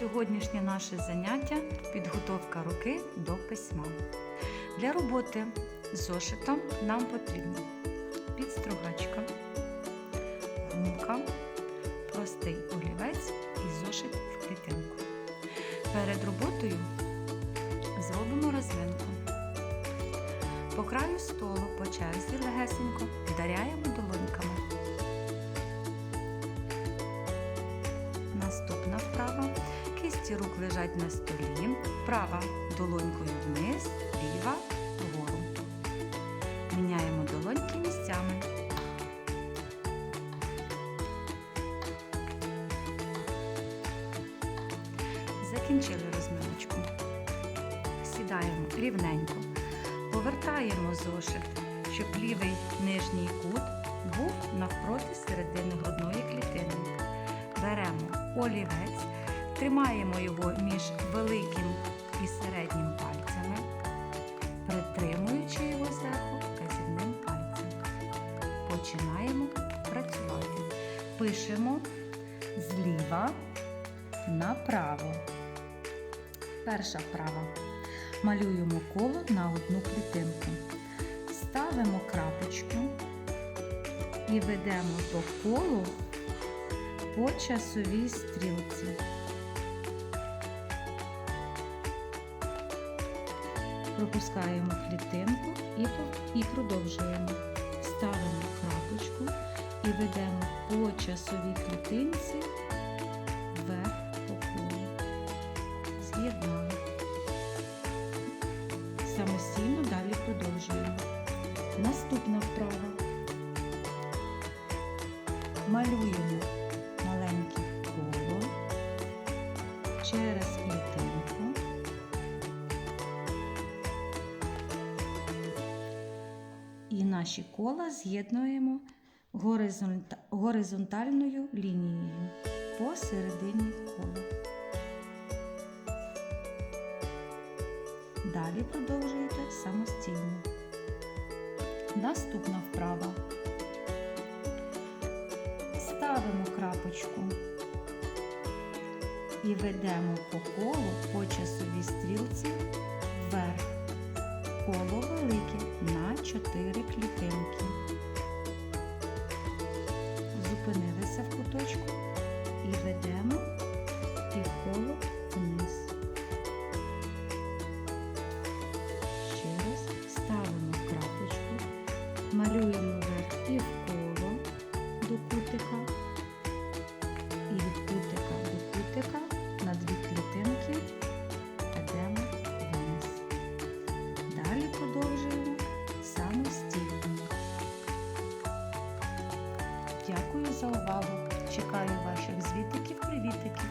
Сьогоднішнє наше заняття підготовка руки до письма. Для роботи з зошитом нам потрібно підстругачка, гумка, простий олівець і зошит в клітинку. Перед роботою зробимо розминку. По краю столу по черзі легесенько вдаряємо долоньками. Кисті рук лежать на столі. Права долонькою вниз, ліва вгору. Міняємо долоньки місцями. Закінчили розминочку. Сідаємо рівненько. Повертаємо зошит, щоб лівий нижній кут був навпроти середини грудної клітини. Беремо олівець, тримаємо його між великим і середнім пальцями, притримуючи його зверху вказівним пальцем. Починаємо працювати. Пишемо зліва направо. Перша вправа. Малюємо коло на одну клітинку. Ставимо крапочку і ведемо по колу по часовій стрілці. Пропускаємо клітинку і, і продовжуємо. Ставимо крапочку і ведемо по часовій клітинці вверх по колу. З'єднали. Самостійно далі продовжуємо. Наступна вправа. Малюємо маленьке коло через наші кола з'єднуємо горизонтальною лінією посередині кола. Далі продовжуєте самостійно. Наступна вправа. Ставимо крапочку і ведемо по колу по часовій стрілці вверх. Коло 4 клітинки. Зупинилися в куточку і ведемо півколо вниз. Ще раз ставимо крапочку, малюємо вверх півколо до кутика і від кутика до кутика на дві клітинки ведемо вниз. Далі продовжуємо за увагу. Чекаю ваших звітиків, привітиків.